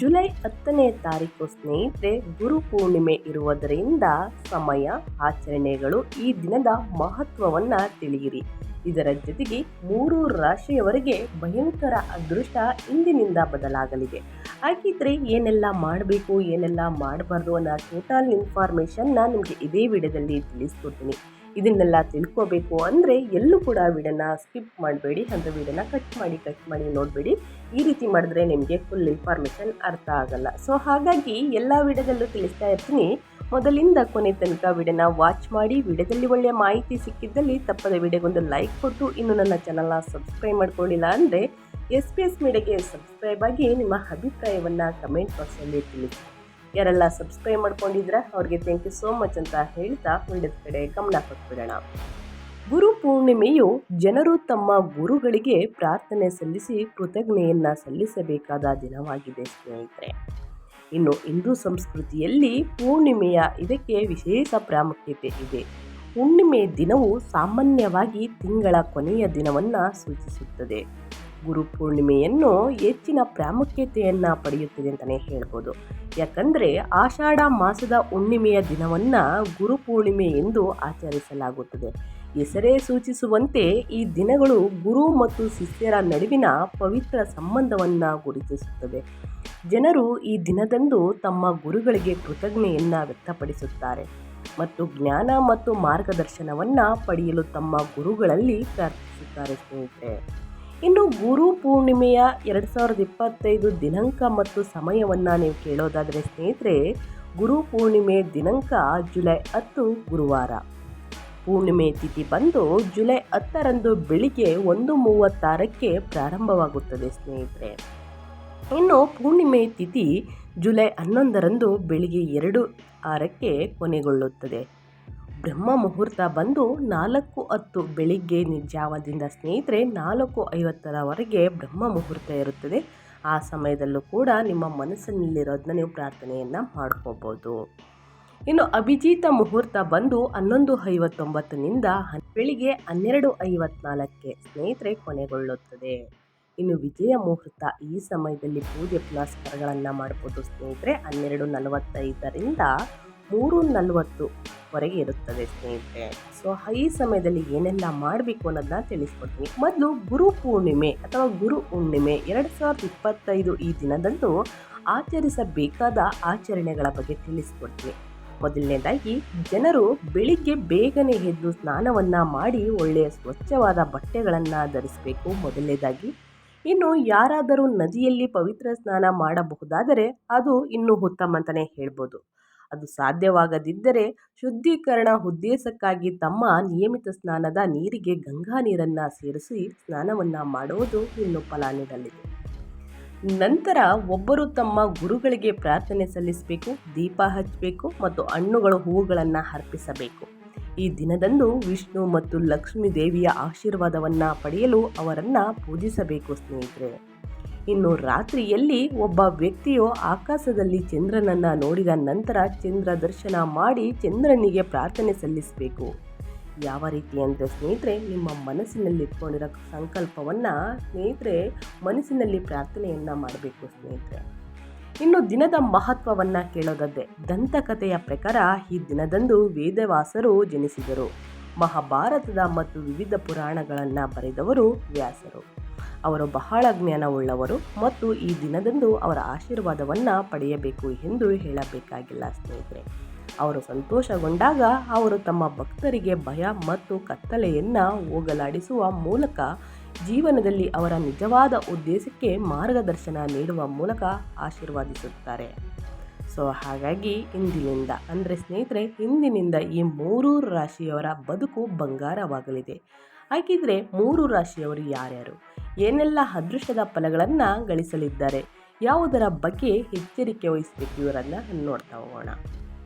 July ಹತ್ತನೇ ತಾರೀಕು ಸ್ನೇಹಿತರೆ, ಗುರು ಪೂರ್ಣಿಮೆ ಇರುವುದರಿಂದ ಸಮಯ, ಆಚರಣೆಗಳು ಈ ದಿನದ ಮಹತ್ವವನ್ನು ತಿಳಿಯಿರಿ. ಇದರ ಜೊತೆಗೆ ಮೂರು ರಾಶಿಯವರೆಗೆ ಭಯಂಕರ ಅದೃಷ್ಟ ಇಂದಿನಿಂದ ಬದಲಾಗಲಿದೆ. ಹಾಗಿದ್ರೆ ಏನೆಲ್ಲ ಮಾಡಬೇಕು, ಏನೆಲ್ಲ ಮಾಡಬಾರ್ದು ಅನ್ನೋ ಟೋಟಲ್ ಇನ್ಫಾರ್ಮೇಷನ್ನ ನಿಮಗೆ ಇದೇ ವಿಡಿಯೋದಲ್ಲಿ ತಿಳಿಸ್ಕೊಡ್ತೀನಿ. ಇದನ್ನೆಲ್ಲ ತಿಳ್ಕೋಬೇಕು ಅಂದರೆ ಎಲ್ಲೂ ಕೂಡ ವಿಡನ್ನ ಸ್ಕಿಪ್ ಮಾಡಬೇಡಿ, ಅಂದರೆ ವಿಡನ್ನ ಕಟ್ ಮಾಡಿ ಕಟ್ ಮಾಡಿ ನೋಡಬೇಡಿ. ಈ ರೀತಿ ಮಾಡಿದ್ರೆ ನಿಮಗೆ ಫುಲ್ ಇನ್ಫಾರ್ಮೇಷನ್ ಅರ್ಥ ಆಗಲ್ಲ. ಸೊ ಹಾಗಾಗಿ ಎಲ್ಲ ವಿಡಿಯೋದಲ್ಲೂ ತಿಳಿಸ್ತಾ ಇರ್ತೀನಿ. ಮೊದಲಿಂದ ಕೊನೆ ತನಕ ವಿಡಿಯೋನ ವಾಚ್ ಮಾಡಿ, ವಿಡಿಯೋದಲ್ಲಿ ಒಳ್ಳೆಯ ಮಾಹಿತಿ ಸಿಕ್ಕಿದ್ದಲ್ಲಿ ತಪ್ಪದ ವಿಡಿಯೋಗೊಂದು ಲೈಕ್ ಕೊಟ್ಟು ಇನ್ನು ನನ್ನ ಚಾನಲ್ನ ಸಬ್ಸ್ಕ್ರೈಬ್ ಮಾಡ್ಕೊಳ್ಳಿಲ್ಲ ಅಂದರೆ ಎಸ್ ಪಿ ಎಸ್ ಮೀಡಿಯಾಗೆ ಸಬ್ಸ್ಕ್ರೈಬ್ ಆಗಿ ನಿಮ್ಮ ಅಭಿಪ್ರಾಯವನ್ನು ಕಮೆಂಟ್ ಬಾಕ್ಸಲ್ಲಿ ತಿಳಿಸಿ. ಯಾರೆಲ್ಲ ಸಬ್ಸ್ಕ್ರೈಬ್ ಮಾಡ್ಕೊಂಡಿದ್ರೆ ಅವ್ರಿಗೆ ಥ್ಯಾಂಕ್ ಯು ಸೋ ಮಚ್ ಅಂತ ಹೇಳ್ತಾ ವಿಡಿಯೋದ ಕಡೆ ಗಮನ ಕೊಟ್ಬಿಡೋಣ. ಗುರು ಪೂರ್ಣಿಮೆಯು ಜನರು ತಮ್ಮ ಗುರುಗಳಿಗೆ ಪ್ರಾರ್ಥನೆ ಸಲ್ಲಿಸಿ ಕೃತಜ್ಞೆಯನ್ನು ಸಲ್ಲಿಸಬೇಕಾದ ದಿನವಾಗಿದೆ ಸ್ನೇಹಿತರೆ. ಇನ್ನು ಹಿಂದೂ ಸಂಸ್ಕೃತಿಯಲ್ಲಿ ಪೂರ್ಣಿಮೆಯ ಇದಕ್ಕೆ ವಿಶೇಷ ಪ್ರಾಮುಖ್ಯತೆ ಇದೆ. ಹುಣ್ಣಿಮೆ ದಿನವು ಸಾಮಾನ್ಯವಾಗಿ ತಿಂಗಳ ಕೊನೆಯ ದಿನವನ್ನು ಸೂಚಿಸುತ್ತದೆ. ಗುರು ಪೂರ್ಣಿಮೆಯನ್ನು ಹೆಚ್ಚಿನ ಪ್ರಾಮುಖ್ಯತೆಯನ್ನು ಪಡೆಯುತ್ತಿದೆ ಅಂತಲೇ ಹೇಳ್ಬೋದು. ಯಾಕಂದರೆ ಆಷಾಢ ಮಾಸದ ಹುಣ್ಣಿಮೆಯ ದಿನವನ್ನು ಗುರು ಪೂರ್ಣಿಮೆ ಎಂದು ಆಚರಿಸಲಾಗುತ್ತದೆ. ಹೆಸರೇ ಸೂಚಿಸುವಂತೆ ಈ ದಿನಗಳು ಗುರು ಮತ್ತು ಶಿಷ್ಯರ ನಡುವಿನ ಪವಿತ್ರ ಸಂಬಂಧವನ್ನು ಗುರುತಿಸುತ್ತದೆ ಜನರು ಈ ದಿನದಂದು ತಮ್ಮ ಗುರುಗಳಿಗೆ ಕೃತಜ್ಞೆಯನ್ನು ವ್ಯಕ್ತಪಡಿಸುತ್ತಾರೆ ಮತ್ತು ಜ್ಞಾನ ಮತ್ತು ಮಾರ್ಗದರ್ಶನವನ್ನು ಪಡೆಯಲು ತಮ್ಮ ಗುರುಗಳಲ್ಲಿ ಪ್ರಾರ್ಥಿಸುತ್ತಾರೆ ಸ್ನೇಹಿತರೆ. ಇನ್ನು ಗುರು ಪೂರ್ಣಿಮೆಯ ಎರಡು ಸಾವಿರದ ಇಪ್ಪತ್ತೈದು ದಿನಾಂಕ ಮತ್ತು ಸಮಯವನ್ನು ನೀವು ಕೇಳೋದಾದರೆ ಸ್ನೇಹಿತರೆ, ಗುರು ಪೂರ್ಣಿಮೆ ದಿನಾಂಕ ಜುಲೈ ಹತ್ತು ಗುರುವಾರ. ಪೂರ್ಣಿಮೆ ತಿಥಿ ಬಂದು ಜುಲೈ ಹತ್ತರಂದು ಬೆಳಿಗ್ಗೆ ಒಂದು ಮೂವತ್ತಾರಕ್ಕೆ ಪ್ರಾರಂಭವಾಗುತ್ತದೆ ಸ್ನೇಹಿತರೆ. ಇನ್ನು ಪೂರ್ಣಿಮೆ ತಿಥಿ ಜುಲೈ ಹನ್ನೊಂದರಂದು ಬೆಳಿಗ್ಗೆ ಎರಡು ಆರಕ್ಕೆ ಕೊನೆಗೊಳ್ಳುತ್ತದೆ. ಬ್ರಹ್ಮ ಮುಹೂರ್ತ ಬಂದು ನಾಲ್ಕು ಹತ್ತು ಬೆಳಿಗ್ಗೆ ಜಾವದಿಂದ ಸ್ನೇಹಿತರೆ ನಾಲ್ಕು ಐವತ್ತರವರೆಗೆ ಬ್ರಹ್ಮ ಮುಹೂರ್ತ ಇರುತ್ತದೆ. ಆ ಸಮಯದಲ್ಲೂ ಕೂಡ ನಿಮ್ಮ ಮನಸ್ಸಿನಲ್ಲಿರೋದನ್ನ ನೀವು ಪ್ರಾರ್ಥನೆಯನ್ನು ಮಾಡ್ಕೋಬೋದು. ಇನ್ನು ಅಭಿಜಿತ ಮುಹೂರ್ತ ಬಂದು ಹನ್ನೊಂದು ಐವತ್ತೊಂಬತ್ತನಿಂದ ಬೆಳಿಗ್ಗೆ ಹನ್ನೆರಡು ಐವತ್ನಾಲ್ಕಕ್ಕೆ ಸ್ನೇಹಿತರೆ ಕೊನೆಗೊಳ್ಳುತ್ತದೆ. ಇನ್ನು ವಿಜಯ ಮುಹೂರ್ತ ಈ ಸಮಯದಲ್ಲಿ ಪೂಜೆ ಪುನಸ್ಕಾರಗಳನ್ನು ಮಾಡ್ಬೋದು ಸ್ನೇಹಿತರೆ. ಹನ್ನೆರಡು ನಲವತ್ತೈದರಿಂದ ಮೂರು ನಲವತ್ತುವರೆಗೆ ಇರುತ್ತದೆ ಸ್ನೇಹಿತರೆ. ಸೊ ಈ ಸಮಯದಲ್ಲಿ ಏನೆಲ್ಲ ಮಾಡಬೇಕು ಅನ್ನೋದನ್ನ ತಿಳಿಸ್ಕೊಡ್ತೀನಿ. ಮೊದಲು ಗುರು ಪೂರ್ಣಿಮೆ ಅಥವಾ ಗುರು ಹುಣ್ಣಿಮೆ ಎರಡು ಸಾವಿರದ ಇಪ್ಪತ್ತೈದು ಈ ದಿನದಂದು ಆಚರಿಸಬೇಕಾದ ಆಚರಣೆಗಳ ಬಗ್ಗೆ ತಿಳಿಸ್ಕೊಡ್ತೀನಿ. ಮೊದಲನೇದಾಗಿ, ಜನರು ಬೆಳಿಗ್ಗೆ ಬೇಗನೆ ಎದ್ದು ಸ್ನಾನವನ್ನು ಮಾಡಿ ಒಳ್ಳೆಯ ಸ್ವಚ್ಛವಾದ ಬಟ್ಟೆಗಳನ್ನು ಧರಿಸಬೇಕು ಮೊದಲನೇದಾಗಿ. ಇನ್ನು ಯಾರಾದರೂ ನದಿಯಲ್ಲಿ ಪವಿತ್ರ ಸ್ನಾನ ಮಾಡಬಹುದಾದರೆ ಅದು ಇನ್ನೂ ಉತ್ತಮ ಅಂತಲೇ ಹೇಳ್ಬೋದು. ಅದು ಸಾಧ್ಯವಾಗದಿದ್ದರೆ ಶುದ್ಧೀಕರಣ ಉದ್ದೇಶಕ್ಕಾಗಿ ತಮ್ಮ ನಿಯಮಿತ ಸ್ನಾನದ ನೀರಿಗೆ ಗಂಗಾ ನೀರನ್ನು ಸೇರಿಸಿ ಸ್ನಾನವನ್ನು ಮಾಡುವುದು ಇನ್ನು ಫಲ ನಂತರ ಒಬ್ಬರು ತಮ್ಮ ಗುರುಗಳಿಗೆ ಪ್ರಾರ್ಥನೆ ಸಲ್ಲಿಸಬೇಕು, ದೀಪ ಹಚ್ಚಬೇಕು ಮತ್ತು ಹಣ್ಣುಗಳು ಹೂವುಗಳನ್ನು ಅರ್ಪಿಸಬೇಕು. ಈ ದಿನದಂದು ವಿಷ್ಣು ಮತ್ತು ಲಕ್ಷ್ಮೀ ದೇವಿಯ ಆಶೀರ್ವಾದವನ್ನು ಪಡೆಯಲು ಅವರನ್ನು ಪೂಜಿಸಬೇಕು ಸ್ನೇಹಿತರೆ. ಇನ್ನು ರಾತ್ರಿಯಲ್ಲಿ ಒಬ್ಬ ವ್ಯಕ್ತಿಯು ಆಕಾಶದಲ್ಲಿ ಚಂದ್ರನನ್ನು ನೋಡಿದ ನಂತರ ಚಂದ್ರ ದರ್ಶನ ಮಾಡಿ ಚಂದ್ರನಿಗೆ ಪ್ರಾರ್ಥನೆ ಸಲ್ಲಿಸಬೇಕು. ಯಾವ ರೀತಿ ಅಂದರೆ ಸ್ನೇಹಿತರೆ, ನಿಮ್ಮ ಮನಸ್ಸಿನಲ್ಲಿ ಇಟ್ಕೊಂಡಿರೋ ಸಂಕಲ್ಪವನ್ನು ಸ್ನೇಹಿತರೆ, ಮನಸ್ಸಿನಲ್ಲಿ ಪ್ರಾರ್ಥನೆಯನ್ನು ಮಾಡಬೇಕು ಸ್ನೇಹಿತರೆ. ಇನ್ನು ದಿನದ ಮಹತ್ವವನ್ನು ಕೇಳೋದದ್ದೇ, ದಂತಕಥೆಯ ಪ್ರಕಾರ ಈ ದಿನದಂದು ವೇದವಾಸರು ಜನಿಸಿದರು. ಮಹಾಭಾರತದ ಮತ್ತು ವಿವಿಧ ಪುರಾಣಗಳನ್ನು ಬರೆದವರು ವ್ಯಾಸರು. ಅವರು ಬಹಳ ಜ್ಞಾನವುಳ್ಳವರು ಮತ್ತು ಈ ದಿನದಂದು ಅವರ ಆಶೀರ್ವಾದವನ್ನು ಪಡೆಯಬೇಕು ಎಂದು ಹೇಳಬೇಕಾಗಿಲ್ಲ ಸ್ನೇಹಿತರೆ. ಅವರು ಸಂತೋಷಗೊಂಡಾಗ ಅವರು ತಮ್ಮ ಭಕ್ತರಿಗೆ ಭಯ ಮತ್ತು ಕತ್ತಲೆಯನ್ನು ಹೋಗಲಾಡಿಸುವ ಮೂಲಕ ಜೀವನದಲ್ಲಿ ಅವರ ನಿಜವಾದ ಉದ್ದೇಶಕ್ಕೆ ಮಾರ್ಗದರ್ಶನ ನೀಡುವ ಮೂಲಕ ಆಶೀರ್ವಾದಿಸುತ್ತಾರೆ. ಸೊ ಹಾಗಾಗಿ ಇಂದಿನಿಂದ, ಅಂದರೆ ಸ್ನೇಹಿತರೆ, ಇಂದಿನಿಂದ ಈ ಮೂರು ರಾಶಿಯವರ ಬದುಕು ಬಂಗಾರವಾಗಲಿದೆ. ಹಾಗಿದ್ರೆ ಮೂರು ರಾಶಿಯವರು ಯಾರ್ಯಾರು? ಏನೆಲ್ಲ ಅದೃಷ್ಟದ ಫಲಗಳನ್ನು ಗಳಿಸಲಿದ್ದಾರೆ? ಯಾವುದರ ಬಗ್ಗೆ ಎಚ್ಚರಿಕೆ ವಹಿಸಬೇಕು ಇವರನ್ನು ನೋಡ್ತಾ ಹೋಗೋಣ.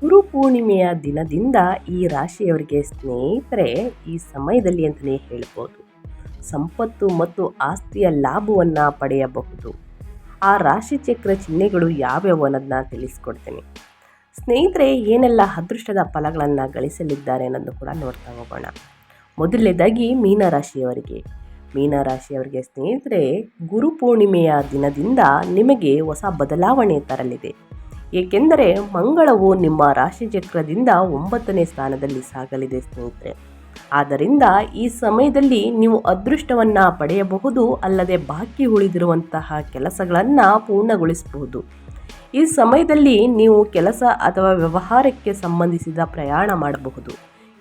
ಗುರು ಪೂರ್ಣಿಮೆಯ ದಿನದಿಂದ ಈ ರಾಶಿಯವರಿಗೆ ಸ್ನೇಹಿತರೆ, ಈ ಸಮಯದಲ್ಲಿ ಅಂತಲೇ ಹೇಳ್ಬೋದು. ಸಂಪತ್ತು ಮತ್ತು ಆಸ್ತಿಯ ಲಾಭವನ್ನು ಪಡೆಯಬಹುದು. ಆ ರಾಶಿಚಕ್ರ ಚಿಹ್ನೆಗಳು ಯಾವ್ಯಾವು ಅನ್ನೋದನ್ನ ತಿಳಿಸ್ಕೊಡ್ತೀನಿ. ಸ್ನೇಹಿತರೆ, ಏನೆಲ್ಲ ಅದೃಷ್ಟದ ಫಲಗಳನ್ನು ಗಳಿಸಲಿದ್ದಾರೆ ಅನ್ನೋದು ಕೂಡ ನೋಡ್ತಾ ಹೋಗೋಣ. ಮೊದಲನೇದಾಗಿ ಮೀನರಾಶಿಯವರಿಗೆ ಮೀನರಾಶಿಯವರಿಗೆ ಸ್ನೇಹಿತರೆ, ಗುರು ಪೂರ್ಣಿಮೆಯ ದಿನದಿಂದ ನಿಮಗೆ ಹೊಸ ಬದಲಾವಣೆ ತರಲಿದೆ. ಏಕೆಂದರೆ, ಮಂಗಳವು ನಿಮ್ಮ ರಾಶಿಚಕ್ರದಿಂದ ಒಂಬತ್ತನೇ ಸ್ಥಾನದಲ್ಲಿ ಸಾಗಲಿದೆ ಸ್ನೇಹಿತರೆ. ಆದ್ದರಿಂದ ಈ ಸಮಯದಲ್ಲಿ ನೀವು ಅದೃಷ್ಟವನ್ನು ಪಡೆಯಬಹುದು ಅಲ್ಲದೆ ಬಾಕಿ ಉಳಿದಿರುವಂತಹ ಕೆಲಸಗಳನ್ನು ಪೂರ್ಣಗೊಳಿಸಬಹುದು. ಈ ಸಮಯದಲ್ಲಿ ನೀವು ಕೆಲಸ ಅಥವಾ ವ್ಯವಹಾರಕ್ಕೆ ಸಂಬಂಧಿಸಿದ ಪ್ರಯಾಣ ಮಾಡಬಹುದು.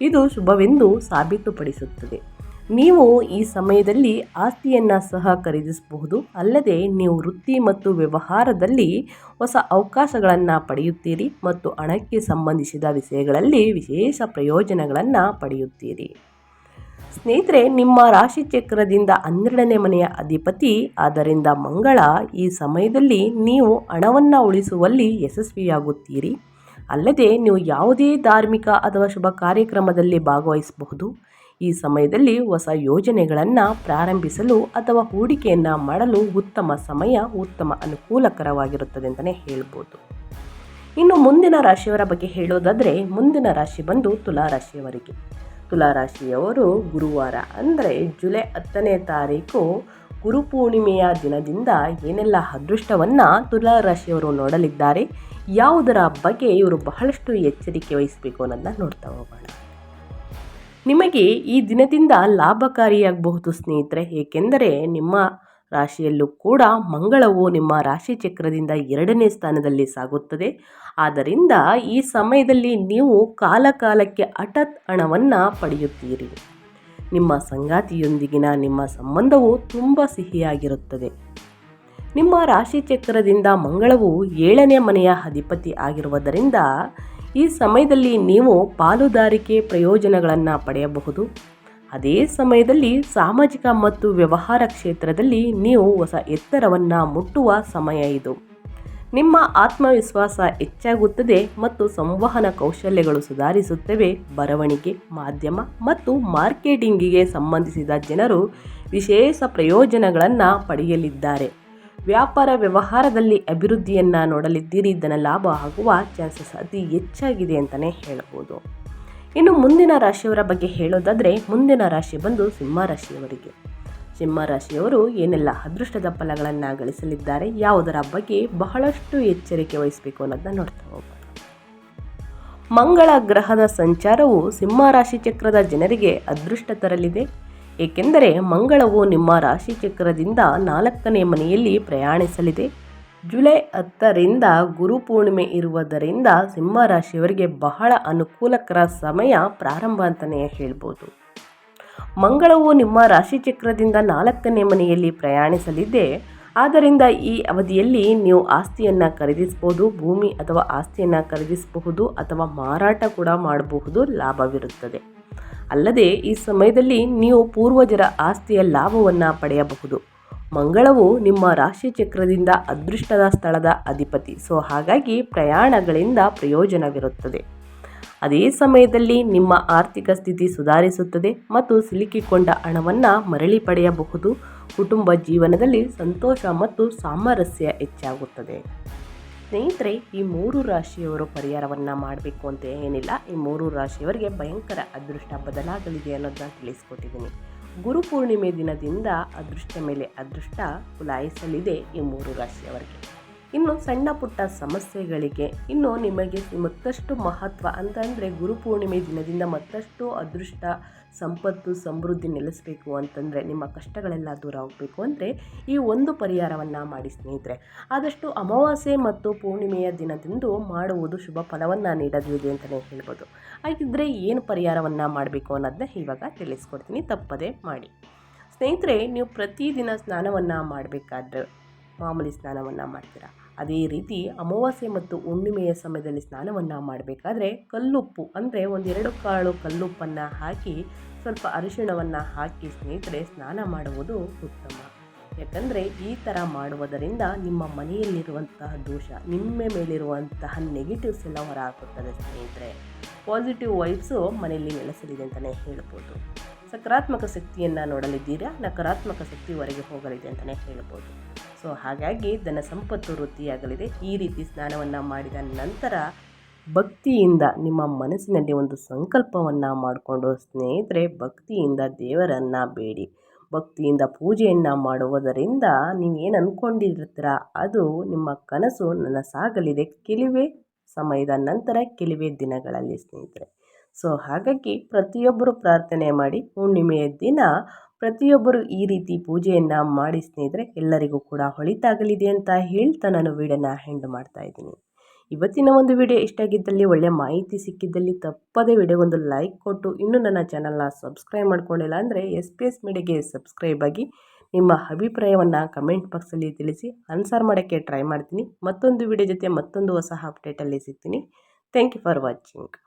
ಇದು ಶುಭವೆಂದು ಸಾಬೀತುಪಡಿಸುತ್ತದೆ. ನೀವು ಈ ಸಮಯದಲ್ಲಿ ಆಸ್ತಿಯನ್ನು ಸಹ ಖರೀದಿಸಬಹುದು. ಅಲ್ಲದೆ ನೀವು ವೃತ್ತಿ ಮತ್ತು ವ್ಯವಹಾರದಲ್ಲಿ ಹೊಸ ಅವಕಾಶಗಳನ್ನು ಪಡೆಯುತ್ತೀರಿ ಮತ್ತು ಹಣಕ್ಕೆ ಸಂಬಂಧಿಸಿದ ವಿಷಯಗಳಲ್ಲಿ ವಿಶೇಷ ಪ್ರಯೋಜನಗಳನ್ನು ಪಡೆಯುತ್ತೀರಿ. ಸ್ನೇಹಿತರೆ, ನಿಮ್ಮ ರಾಶಿ ಚಕ್ರದಿಂದ ಹನ್ನೆರಡನೇ ಮನೆಯ ಅಧಿಪತಿ. ಆದ್ದರಿಂದ ಮಂಗಳ, ಈ ಸಮಯದಲ್ಲಿ ನೀವು ಹಣವನ್ನು ಉಳಿಸುವಲ್ಲಿ ಯಶಸ್ವಿಯಾಗುತ್ತೀರಿ. ಅಲ್ಲದೆ, ನೀವು ಯಾವುದೇ ಧಾರ್ಮಿಕ ಅಥವಾ ಶುಭ ಕಾರ್ಯಕ್ರಮದಲ್ಲಿ ಭಾಗವಹಿಸಬಹುದು. ಈ ಸಮಯದಲ್ಲಿ ಹೊಸ ಯೋಜನೆಗಳನ್ನು ಪ್ರಾರಂಭಿಸಲು ಅಥವಾ ಹೂಡಿಕೆಯನ್ನು ಮಾಡಲು ಉತ್ತಮ ಸಮಯ, ಉತ್ತಮ ಅನುಕೂಲಕರವಾಗಿರುತ್ತದೆ ಅಂತಲೇ ಹೇಳ್ಬೋದು. ಇನ್ನು ಮುಂದಿನ ರಾಶಿಯವರ ಬಗ್ಗೆ ಹೇಳೋದಾದರೆ, ಮುಂದಿನ ರಾಶಿ ಬಂದು ತುಲಾ ರಾಶಿಯವರಿಗೆ. ತುಲಾ ರಾಶಿಯವರು ಗುರುವಾರ ಅಂದರೆ ಜುಲೈ ಹತ್ತನೇ ತಾರೀಕು ಗುರುಪೂರ್ಣಿಮೆಯ ದಿನದಿಂದ ಏನೆಲ್ಲ ಅದೃಷ್ಟವನ್ನು ತುಲಾ ರಾಶಿಯವರು ನೋಡಲಿದ್ದಾರೆ, ಯಾವುದರ ಬಗ್ಗೆ ಇವರು ಬಹಳಷ್ಟು ಎಚ್ಚರಿಕೆ ವಹಿಸಬೇಕು ಅನ್ನೋದನ್ನ ನೋಡ್ತಾ ಹೋಗೋಣ. ನಿಮಗೆ ಈ ದಿನದಿಂದ ಲಾಭಕಾರಿಯಾಗಬಹುದು ಸ್ನೇಹಿತರೆ, ಏಕೆಂದರೆ ನಿಮ್ಮ ರಾಶಿಯಲ್ಲೂ ಕೂಡ ಮಂಗಳವು ನಿಮ್ಮ ರಾಶಿ ಚಕ್ರದಿಂದ ಎರಡನೇ ಸ್ಥಾನದಲ್ಲಿ ಸಾಗುತ್ತದೆ. ಆದ್ದರಿಂದ ಈ ಸಮಯದಲ್ಲಿ ನೀವು ಕಾಲಕಾಲಕ್ಕೆ ಹಠತ್ ಹಣವನ್ನು ಪಡೆಯುತ್ತೀರಿ. ನಿಮ್ಮ ಸಂಗಾತಿಯೊಂದಿಗಿನ ನಿಮ್ಮ ಸಂಬಂಧವು ತುಂಬ ಸಿಹಿಯಾಗಿರುತ್ತದೆ. ನಿಮ್ಮ ರಾಶಿ ಚಕ್ರದಿಂದ ಮಂಗಳವು ಏಳನೇ ಮನೆಯ ಅಧಿಪತಿ ಆಗಿರುವುದರಿಂದ ಈ ಸಮಯದಲ್ಲಿ ನೀವು ಪಾಲುದಾರಿಕೆ ಪ್ರಯೋಜನಗಳನ್ನು ಪಡೆಯಬಹುದು. ಅದೇ ಸಮಯದಲ್ಲಿ ಸಾಮಾಜಿಕ ಮತ್ತು ವ್ಯವಹಾರ ಕ್ಷೇತ್ರದಲ್ಲಿ ನೀವು ಹೊಸ ಎತ್ತರವನ್ನು ಮುಟ್ಟುವ ಸಮಯ ಇದು. ನಿಮ್ಮ ಆತ್ಮವಿಶ್ವಾಸ ಹೆಚ್ಚಾಗುತ್ತದೆ ಮತ್ತು ಸಂವಹನ ಕೌಶಲ್ಯಗಳು ಸುಧಾರಿಸುತ್ತವೆ. ಬರವಣಿಗೆ, ಮಾಧ್ಯಮ ಮತ್ತು ಮಾರ್ಕೆಟಿಂಗಿಗೆ ಸಂಬಂಧಿಸಿದ ಜನರು ವಿಶೇಷ ಪ್ರಯೋಜನಗಳನ್ನು ಪಡೆಯಲಿದ್ದಾರೆ. ವ್ಯಾಪಾರ ವ್ಯವಹಾರದಲ್ಲಿ ಅಭಿವೃದ್ಧಿಯನ್ನು ನೋಡಲಿದ್ದೀರಿ ಧನ ಲಾಭ ಆಗುವ ಚಾನ್ಸಸ್ ಅತಿ ಹೆಚ್ಚಾಗಿದೆ ಅಂತಲೇ ಹೇಳಬಹುದು ಇನ್ನು ಮುಂದಿನ ರಾಶಿಯವರ ಬಗ್ಗೆ ಹೇಳೋದಾದರೆ, ಮುಂದಿನ ರಾಶಿ ಬಂದು ಸಿಂಹ ರಾಶಿಯವರಿಗೆ. ಸಿಂಹ ರಾಶಿಯವರು ಏನೆಲ್ಲ ಅದೃಷ್ಟದ ಫಲಗಳನ್ನು ಗಳಿಸಲಿದ್ದಾರೆ, ಯಾವುದರ ಬಗ್ಗೆ ಬಹಳಷ್ಟು ಎಚ್ಚರಿಕೆ ವಹಿಸಬೇಕು ಅನ್ನೋದನ್ನ ನೋಡ್ತಾ ಹೋಗೋಣ. ಮಂಗಳ ಗ್ರಹದ ಸಂಚಾರವು ಸಿಂಹ ರಾಶಿ ಚಕ್ರದ ಜನರಿಗೆ ಅದೃಷ್ಟ ತರಲಿದೆ ಏಕೆಂದರೆ ಮಂಗಳವು ನಿಮ್ಮ ರಾಶಿ ಚಕ್ರದಿಂದ ನಾಲ್ಕನೇ ಮನೆಯಲ್ಲಿ ಪ್ರಯಾಣಿಸಲಿದೆ. ಜುಲೈ ಹತ್ತರಿಂದ ಗುರುಪೂರ್ಣಿಮೆ ಇರುವುದರಿಂದ ಸಿಂಹ ರಾಶಿಯವರಿಗೆ ಬಹಳ ಅನುಕೂಲಕರ ಸಮಯ ಪ್ರಾರಂಭ ಅಂತಲೇ ಹೇಳ್ಬೋದು. ಮಂಗಳವು ನಿಮ್ಮ ರಾಶಿ ಚಕ್ರದಿಂದ ನಾಲ್ಕನೇ ಮನೆಯಲ್ಲಿ ಪ್ರಯಾಣಿಸಲಿದೆ. ಆದ್ದರಿಂದ ಈ ಅವಧಿಯಲ್ಲಿ ನೀವು ಆಸ್ತಿಯನ್ನು ಖರೀದಿಸಬಹುದು, ಭೂಮಿ ಅಥವಾ ಆಸ್ತಿಯನ್ನು ಖರೀದಿಸಬಹುದು ಅಥವಾ ಮಾರಾಟ ಕೂಡ ಮಾಡಬಹುದು, ಲಾಭವಿರುತ್ತದೆ. ಅಲ್ಲದೆ ಈ ಸಮಯದಲ್ಲಿ ನೀವು ಪೂರ್ವಜರ ಆಸ್ತಿಯ ಲಾಭವನ್ನು ಪಡೆಯಬಹುದು. ಮಂಗಳವು ನಿಮ್ಮ ರಾಶಿ ಚಕ್ರದಿಂದ ಅದೃಷ್ಟದ ಸ್ಥಳದ ಅಧಿಪತಿ. ಸೊ, ಹಾಗಾಗಿ ಪ್ರಯಾಣಗಳಿಂದ ಪ್ರಯೋಜನವಿರುತ್ತದೆ. ಅದೇ ಸಮಯದಲ್ಲಿ ನಿಮ್ಮ ಆರ್ಥಿಕ ಸ್ಥಿತಿ ಸುಧಾರಿಸುತ್ತದೆ ಮತ್ತು ಸಿಲುಕಿಕೊಂಡ ಹಣವನ್ನು ಮರಳಿ ಪಡೆಯಬಹುದು. ಕುಟುಂಬ ಜೀವನದಲ್ಲಿ ಸಂತೋಷ ಮತ್ತು ಸಾಮರಸ್ಯ ಹೆಚ್ಚಾಗುತ್ತದೆ. ಸ್ನೇಹಿತರೆ, ಈ ಮೂರು ರಾಶಿಯವರು ಪರಿಹಾರವನ್ನು ಮಾಡಬೇಕು ಅಂತ ಏನಿಲ್ಲ. ಈ ಮೂರು ರಾಶಿಯವರಿಗೆ ಭಯಂಕರ ಅದೃಷ್ಟ ಬದಲಾಗಲಿದೆ ಅನ್ನೋದನ್ನ ತಿಳಿಸ್ಕೊಟ್ಟಿದ್ದೀನಿ. ಗುರು ಪೂರ್ಣಿಮೆ ದಿನದಿಂದ ಅದೃಷ್ಟ ಮೇಲೆ ಅದೃಷ್ಟ ಉಲಾಯಿಸಲಿದೆ ಈ ಮೂರು ರಾಶಿಯವರಿಗೆ. ಇನ್ನು ಸಣ್ಣ ಪುಟ್ಟ ಸಮಸ್ಯೆಗಳಿಗೆ, ಇನ್ನು ನಿಮಗೆ ಮತ್ತಷ್ಟು ಮಹತ್ವ ಅಂತಂದರೆ ಗುರುಪೂರ್ಣಿಮೆ ದಿನದಿಂದ ಮತ್ತಷ್ಟು ಅದೃಷ್ಟ ಸಂಪತ್ತು, ಸಮೃದ್ಧಿ ನೆಲೆಸಬೇಕು ಅಂತಂದರೆ ನಿಮ್ಮ ಕಷ್ಟಗಳೆಲ್ಲ ದೂರ ಹೋಗಬೇಕು ಅಂದರೆ ಈ ಒಂದು ಪರಿಹಾರವನ್ನು ಮಾಡಿ ಸ್ನೇಹಿತರೆ. ಆದಷ್ಟು ಅಮಾವಾಸ್ಯೆ ಮತ್ತು ಪೂರ್ಣಿಮೆಯ ದಿನದಂದು ಮಾಡುವುದು ಶುಭ ಫಲವನ್ನು ನೀಡೋದಿದೆ ಅಂತಲೇ ಹೇಳ್ಬೋದು. ಹಾಗಿದ್ದರೆ ಏನು ಪರಿಹಾರವನ್ನು ಮಾಡಬೇಕು ಅನ್ನೋದನ್ನ ಇವಾಗ ತಿಳಿಸ್ಕೊಡ್ತೀನಿ, ತಪ್ಪದೇ ಮಾಡಿ. ಸ್ನೇಹಿತರೆ, ನೀವು ಪ್ರತಿದಿನ ಸ್ನಾನವನ್ನು ಮಾಡಬೇಕಾದ್ರೆ ಮಾಮೂಲಿ ಸ್ನಾನವನ್ನು ಮಾಡ್ತೀರಾ? ಅದೇ ರೀತಿ ಅಮಾವಾಸ್ಯೆ ಮತ್ತು ಹುಣ್ಣಿಮೆಯ ಸಮಯದಲ್ಲಿ ಸ್ನಾನವನ್ನು ಮಾಡಬೇಕಾದ್ರೆ ಕಲ್ಲುಪ್ಪು ಅಂದರೆ ಒಂದೆರಡು ಕಾಳು ಕಲ್ಲುಪ್ಪನ್ನು ಹಾಕಿ ಸ್ವಲ್ಪ ಅರಿಶಿಣವನ್ನು ಹಾಕಿ ಸ್ನೇಹಿತರೆ ಸ್ನಾನ ಮಾಡುವುದು ಉತ್ತಮ. ಯಾಕಂದರೆ ಈ ಥರ ಮಾಡುವುದರಿಂದ ನಿಮ್ಮ ಮನೆಯಲ್ಲಿರುವಂತಹ ದೋಷ ನಿಮ್ಮ ಮೇಲಿರುವಂತಹ ನೆಗೆಟಿವ್ಸ್ ಎಲ್ಲ ಹೊರಹಾಕುತ್ತದೆ ಸ್ನೇಹಿತರೆ. ಪಾಸಿಟಿವ್ ವೈಬ್ಸು ಮನೆಯಲ್ಲಿ ನೆಲೆಸಲಿದೆ ಅಂತಲೇ ಹೇಳ್ಬೋದು. ಸಕಾರಾತ್ಮಕ ಶಕ್ತಿಯನ್ನು ನೋಡಲಿದ್ದೀರಾ? ನಕಾರಾತ್ಮಕ ಶಕ್ತಿ ಹೊರಗೆ ಹೋಗಲಿದೆ ಅಂತಲೇ ಹೇಳ್ಬೋದು. ಸೊ ಹಾಗಾಗಿ ಧನ ಸಂಪತ್ತು ವೃದ್ಧಿಯಾಗಲಿದೆ ಈ ರೀತಿ ಸ್ನಾನವನ್ನು ಮಾಡಿದ ನಂತರ ಭಕ್ತಿಯಿಂದ ನಿಮ್ಮ ಮನಸ್ಸಿನಲ್ಲಿ ಒಂದು ಸಂಕಲ್ಪವನ್ನು ಮಾಡಿಕೊಂಡು ಸ್ನೇಹಿತರೆ, ಭಕ್ತಿಯಿಂದ ದೇವರನ್ನು ಬೇಡಿ. ಭಕ್ತಿಯಿಂದ ಪೂಜೆಯನ್ನು ಮಾಡುವುದರಿಂದ ನೀವೇನು ಅಂದ್ಕೊಂಡಿರ್ತೀರ ಅದು ನಿಮ್ಮ ಕನಸು ನನಸಾಗಲಿದೆ. ಕೆಲವೇ ಸಮಯದ ನಂತರ ಕೆಲವೇ ದಿನಗಳಲ್ಲಿ ಸ್ನೇಹಿತರೆ. ಸೊ ಹಾಗಾಗಿ ಪ್ರತಿಯೊಬ್ಬರು ಪ್ರಾರ್ಥನೆ ಮಾಡಿ, ಹುಣ್ಣಿಮೆಯ ದಿನ ಪ್ರತಿಯೊಬ್ಬರು ಈ ರೀತಿ ಪೂಜೆಯನ್ನು ಮಾಡಿ ಸ್ನೇಹಿತರೆ, ಎಲ್ಲರಿಗೂ ಕೂಡ ಹೊಳಿತಾಗಲಿದೆ ಅಂತ ಹೇಳ್ತಾ ನಾನು ವಿಡಿಯೋನ ಹೆಂಡ್ ಮಾಡ್ತಾ ಇದ್ದೀನಿ. ಇವತ್ತಿನ ಒಂದು ವಿಡಿಯೋ ಇಷ್ಟ ಆಗಿದ್ದಲ್ಲಿ ಒಳ್ಳೆಯ ಮಾಹಿತಿ ಸಿಕ್ಕಿದ್ದಲ್ಲಿ ತಪ್ಪದೇ ವಿಡಿಯೋಗೊಂದು ಲೈಕ್ ಕೊಟ್ಟು, ಇನ್ನೂ ನನ್ನ ಚಾನಲ್ನ ಸಬ್ಸ್ಕ್ರೈಬ್ ಮಾಡ್ಕೊಂಡಿಲ್ಲ ಅಂದರೆ ಎಸ್ ಪಿ ಎಸ್ ಮೀಡಿಯಾಗೆ ಸಬ್ಸ್ಕ್ರೈಬ್ ಆಗಿ ನಿಮ್ಮ ಅಭಿಪ್ರಾಯವನ್ನು ಕಮೆಂಟ್ ಬಾಕ್ಸಲ್ಲಿ ತಿಳಿಸಿ ಆನ್ಸರ್ ಮಾಡೋಕ್ಕೆ ಟ್ರೈ ಮಾಡ್ತೀನಿ. ಮತ್ತೊಂದು ವಿಡಿಯೋ ಜೊತೆ ಮತ್ತೊಂದು ಹೊಸ ಅಪ್ಡೇಟಲ್ಲಿ ಸಿಗ್ತೀನಿ. Thank you for watching